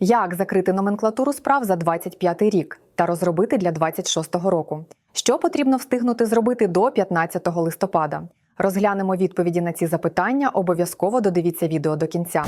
Як закрити номенклатуру справ за 25 рік та розробити для 26 року? Що потрібно встигнути зробити до 15 листопада? Розглянемо відповіді на ці запитання. Обов'язково додивіться відео до кінця.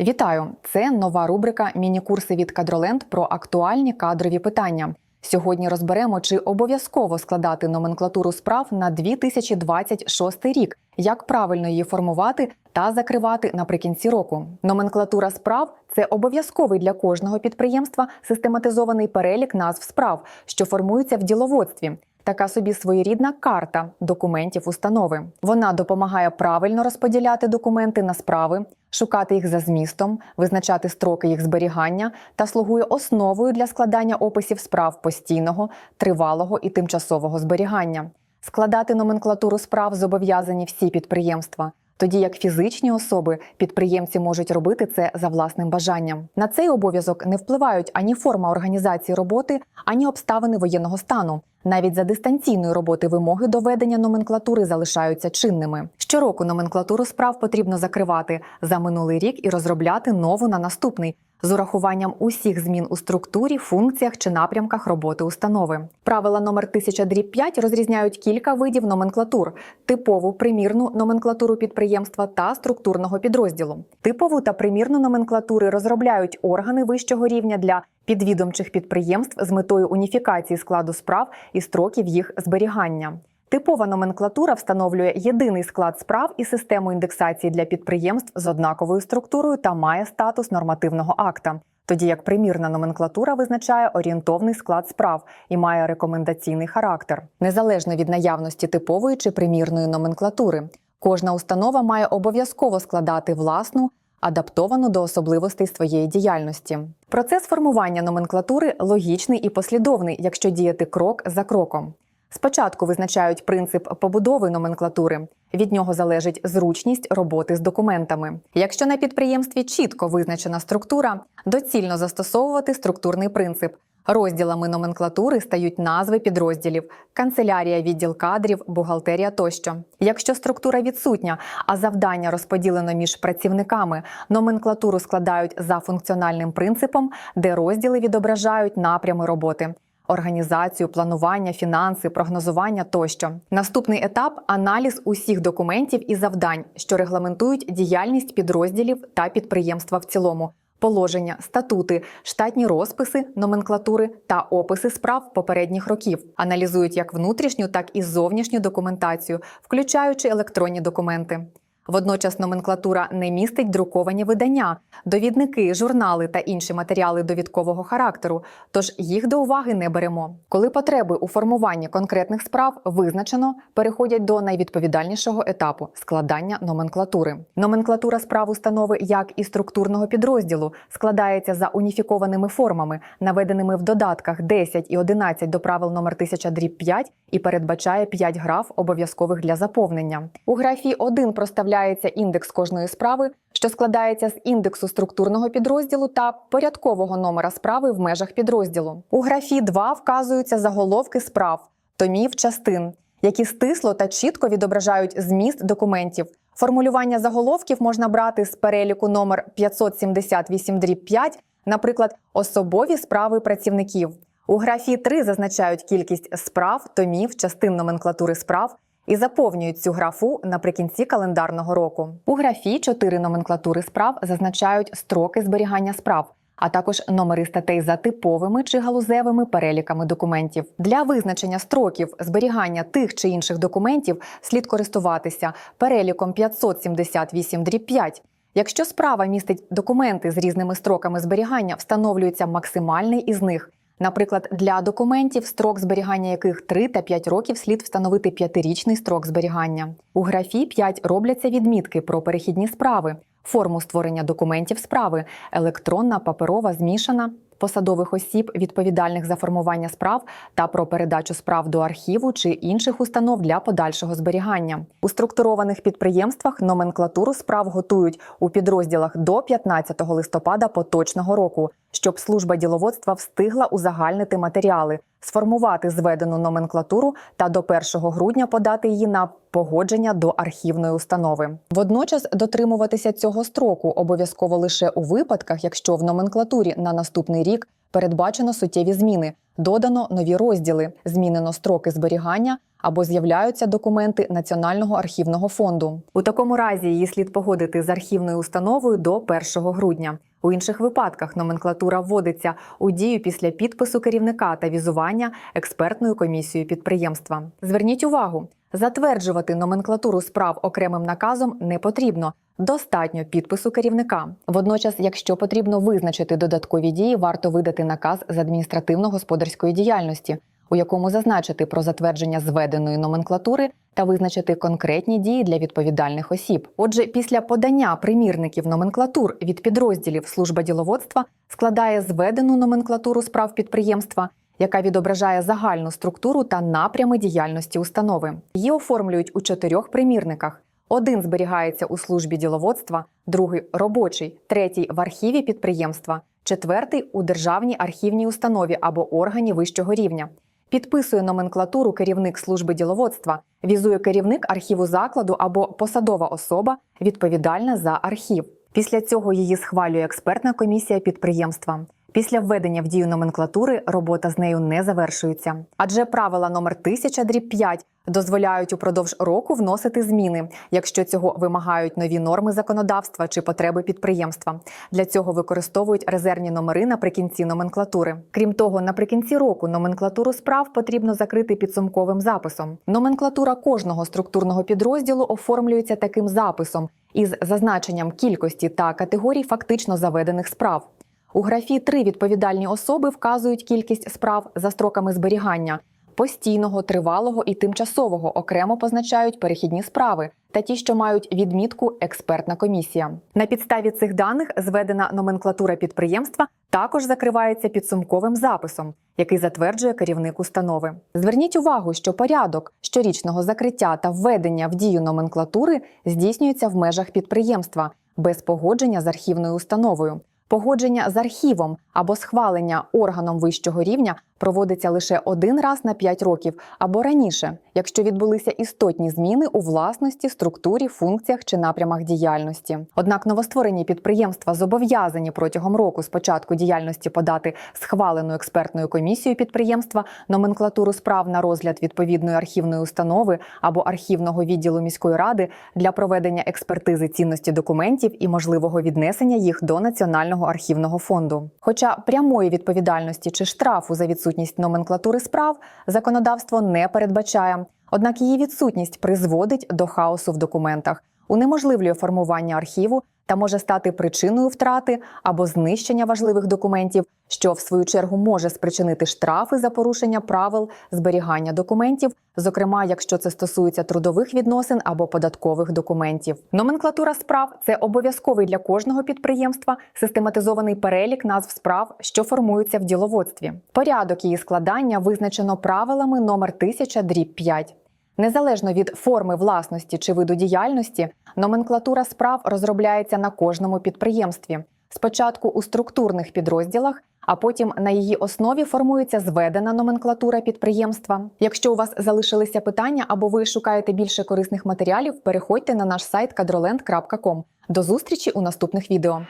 Вітаю! Це нова рубрика Міні-курси від Кадроленд про актуальні кадрові питання. Сьогодні розберемо, чи обов'язково складати номенклатуру справ на 2026 рік, як правильно її формувати та закривати наприкінці року. Номенклатура справ це обов'язковий для кожного підприємства систематизований перелік назв справ, що формуються в діловодстві. Така собі своєрідна карта документів установи. Вона допомагає правильно розподіляти документи на справи, шукати їх за змістом, визначати строки їх зберігання та слугує основою для складання описів справ постійного, тривалого і тимчасового зберігання. Складати номенклатуру справ зобов'язані всі підприємства. Тоді як фізичні особи підприємці можуть робити це за власним бажанням. На цей обов'язок не впливають ані форма організації роботи, ані обставини воєнного стану. Навіть за дистанційної роботи вимоги до ведення номенклатури залишаються чинними. Щороку номенклатуру справ потрібно закривати за минулий рік і розробляти нову на наступний з урахуванням усіх змін у структурі, функціях чи напрямках роботи установи. Правила номер 1000 5 розрізняють кілька видів номенклатур: типову примірну номенклатуру підприємства та структурного підрозділу. Типову та примірну номенклатури розробляють органи вищого рівня для підвідомчих підприємств з метою уніфікації складу справ і строків їх зберігання. Типова номенклатура встановлює єдиний склад справ і систему індексації для підприємств з однаковою структурою та має статус нормативного акта. Тоді як примірна номенклатура визначає орієнтовний склад справ і має рекомендаційний характер, незалежно від наявності типової чи примірної номенклатури. Кожна установа має обов'язково складати власну, адаптовану до особливостей своєї діяльності. Процес формування номенклатури логічний і послідовний, якщо діяти крок за кроком. Спочатку визначають принцип побудови номенклатури. Від нього залежить зручність роботи з документами. Якщо на підприємстві чітко визначена структура, доцільно застосовувати структурний принцип. Розділами номенклатури стають назви підрозділів: канцелярія, відділ кадрів, бухгалтерія тощо. Якщо структура відсутня, а завдання розподілено між працівниками, номенклатуру складають за функціональним принципом, де розділи відображають напрями роботи організацію, планування, фінанси, прогнозування тощо. Наступний етап аналіз усіх документів і завдань, що регламентують діяльність підрозділів та підприємства в цілому. Положення, статути, штатні розписи, номенклатури та описи справ попередніх років аналізують як внутрішню, так і зовнішню документацію, включаючи електронні документи. Водночас номенклатура не містить друковані видання, довідники, журнали та інші матеріали довідкового характеру, тож їх до уваги не беремо. Коли потреби у формуванні конкретних справ визначено, переходять до найвідповідальнішого етапу складання номенклатури. Номенклатура справ установи, як і структурного підрозділу, складається за уніфікованими формами, наведеними в додатках 10 і 11 до правил номер 1000 дріб 5 і передбачає 5 граф обов'язкових для заповнення. У графі 1 проставляється індекс кожної справи, що складається з індексу структурного підрозділу та порядкового номера справи в межах підрозділу. У графі 2 вказуються заголовки справ, томів частин, які стисло та чітко відображають зміст документів. Формулювання заголовків можна брати з переліку номер 578 5 наприклад, особові справи працівників. У графі 3 зазначають кількість справ, томів, частин номенклатури справ і заповнюють цю графу наприкінці календарного року. У графі 4 номенклатури справ зазначають строки зберігання справ. А також номери статей за типовими чи галузевими переліками документів для визначення строків зберігання тих чи інших документів слід користуватися переліком 578 5 Якщо справа містить документи з різними строками зберігання, встановлюється максимальний із них. Наприклад, для документів, строк зберігання яких 3 та 5 років слід встановити п'ятирічний строк зберігання. У графі 5 робляться відмітки про перехідні справи, форму створення документів справи, електронна, паперова, змішана, посадових осіб, відповідальних за формування справ та про передачу справ до архіву чи інших установ для подальшого зберігання. У структурованих підприємствах номенклатуру справ готують у підрозділах до 15 листопада поточного року щоб служба діловодства встигла узагальнити матеріали, сформувати зведену номенклатуру та до 1 грудня подати її на погодження до архівної установи. Водночас дотримуватися цього строку обов'язково лише у випадках, якщо в номенклатурі на наступний рік передбачено суттєві зміни, додано нові розділи, змінено строки зберігання або з'являються документи Національного архівного фонду. У такому разі її слід погодити з архівною установою до 1 грудня. У інших випадках номенклатура вводиться у дію після підпису керівника та візування експертною комісією підприємства. Зверніть увагу, затверджувати номенклатуру справ окремим наказом не потрібно. Достатньо підпису керівника. Водночас, якщо потрібно визначити додаткові дії, варто видати наказ з адміністративно-господарської діяльності, у якому зазначити про затвердження зведеної номенклатури та визначити конкретні дії для відповідальних осіб. Отже, після подання примірників номенклатур від підрозділів служба діловодства складає зведену номенклатуру справ підприємства. Яка відображає загальну структуру та напрями діяльності установи. Її оформлюють у чотирьох примірниках: один зберігається у службі діловодства, другий робочий, третій в архіві підприємства, четвертий у державній архівній установі або органі вищого рівня. Підписує номенклатуру керівник служби діловодства, візує керівник архіву закладу або посадова особа, відповідальна за архів. Після цього її схвалює експертна комісія підприємства. Після введення в дію номенклатури робота з нею не завершується, адже правила номер 1000 дріб 5 дозволяють упродовж року вносити зміни, якщо цього вимагають нові норми законодавства чи потреби підприємства. Для цього використовують резервні номери наприкінці номенклатури. Крім того, наприкінці року номенклатуру справ потрібно закрити підсумковим записом. Номенклатура кожного структурного підрозділу оформлюється таким записом із зазначенням кількості та категорій фактично заведених справ. У графі три відповідальні особи вказують кількість справ за строками зберігання постійного, тривалого і тимчасового окремо позначають перехідні справи та ті, що мають відмітку експертна комісія. На підставі цих даних зведена номенклатура підприємства також закривається підсумковим записом, який затверджує керівник установи. Зверніть увагу, що порядок щорічного закриття та введення в дію номенклатури здійснюється в межах підприємства без погодження з архівною установою. Погодження з архівом або схвалення органом вищого рівня проводиться лише один раз на 5 років або раніше, якщо відбулися істотні зміни у власності, структурі, функціях чи напрямах діяльності. Однак новостворені підприємства зобов'язані протягом року з початку діяльності подати схвалену експертною комісією підприємства номенклатуру справ на розгляд відповідної архівної установи або архівного відділу міської ради для проведення експертизи цінності документів і можливого віднесення їх до національного архівного фонду. Хоча прямої відповідальності чи штрафу за відсутність номенклатури справ законодавство не передбачає, однак її відсутність призводить до хаосу в документах, унеможливлює формування архіву та може стати причиною втрати або знищення важливих документів, що в свою чергу може спричинити штрафи за порушення правил зберігання документів, зокрема, якщо це стосується трудових відносин або податкових документів. Номенклатура справ це обов'язковий для кожного підприємства систематизований перелік назв справ, що формуються в діловодстві. Порядок її складання визначено правилами номер 1000 дріб 5. Незалежно від форми власності чи виду діяльності, номенклатура справ розробляється на кожному підприємстві. Спочатку у структурних підрозділах, а потім на її основі формується зведена номенклатура підприємства. Якщо у вас залишилися питання або ви шукаєте більше корисних матеріалів, переходьте на наш сайт kadroland.com. До зустрічі у наступних відео.